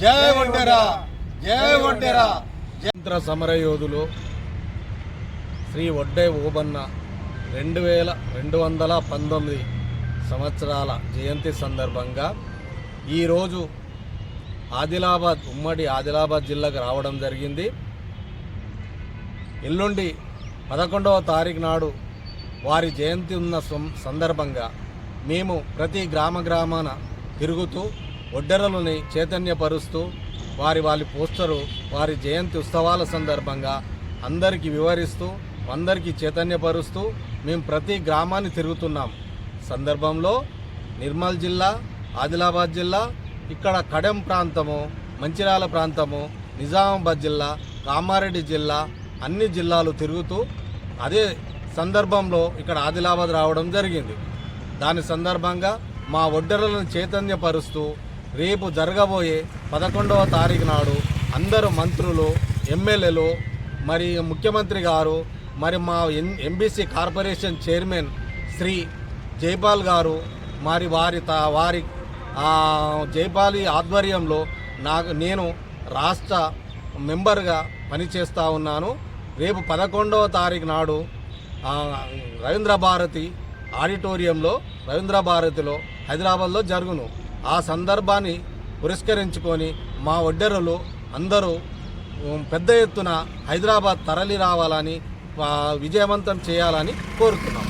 జై ఒంటెరా జై ఒంటెరా సమరయోధులు శ్రీ ఒడ్డే ఓబన్న రెండు వేల రెండు వందల పంతొమ్మిది సంవత్సరాల జయంతి సందర్భంగా ఈరోజు ఆదిలాబాద్ ఉమ్మడి ఆదిలాబాద్ జిల్లాకు రావడం జరిగింది. ఎల్లుండి పదకొండవ తారీఖు నాడు వారి జయంతి ఉన్న సం- సందర్భంగా మేము ప్రతి గ్రామ గ్రామాన తిరుగుతూ ఒడ్డెరలని చైతన్యపరుస్తూ వారి వారి పోస్టరు వారి జయంతి ఉత్సవాల సందర్భంగా అందరికీ వివరిస్తూ అందరికీ చైతన్యపరుస్తూ మేము ప్రతి గ్రామాన్ని తిరుగుతున్నాం. సందర్భంలో నిర్మల్ జిల్లా ఆదిలాబాద్ జిల్లా ఇక్కడ కడెం ప్రాంతము మంచిర్యాల ప్రాంతము నిజామాబాద్ జిల్లా కామారెడ్డి జిల్లా అన్ని జిల్లాలు తిరుగుతూ అదే సందర్భంలో ఇక్కడ ఆదిలాబాద్ రావడం జరిగింది. దాని సందర్భంగా మా ఒడ్డెరలను చైతన్యపరుస్తూ రేపు జరగబోయే పదకొండవ తారీఖు నాడు అందరు మంత్రులు ఎమ్మెల్యేలు మరి ముఖ్యమంత్రి గారు మరి మా N MBC corporation chairman Shri Jaipal గారు మరి వారి త వారి జైపాలి ఆధ్వర్యంలో నాకు నేను రాష్ట్ర మెంబర్గా పనిచేస్తూ ఉన్నాను. రేపు పదకొండవ తారీఖు నాడు రవీంద్ర భారతి ఆడిటోరియంలో రవీంద్ర భారతిలో హైదరాబాద్లో జరుగును. ఆ సందర్భాన్ని పురస్కరించుకొని మా ఒడ్డెరలు అందరూ పెద్ద ఎత్తున హైదరాబాద్ తరలి రావాలని విజయవంతం చేయాలని కోరుతున్నాం.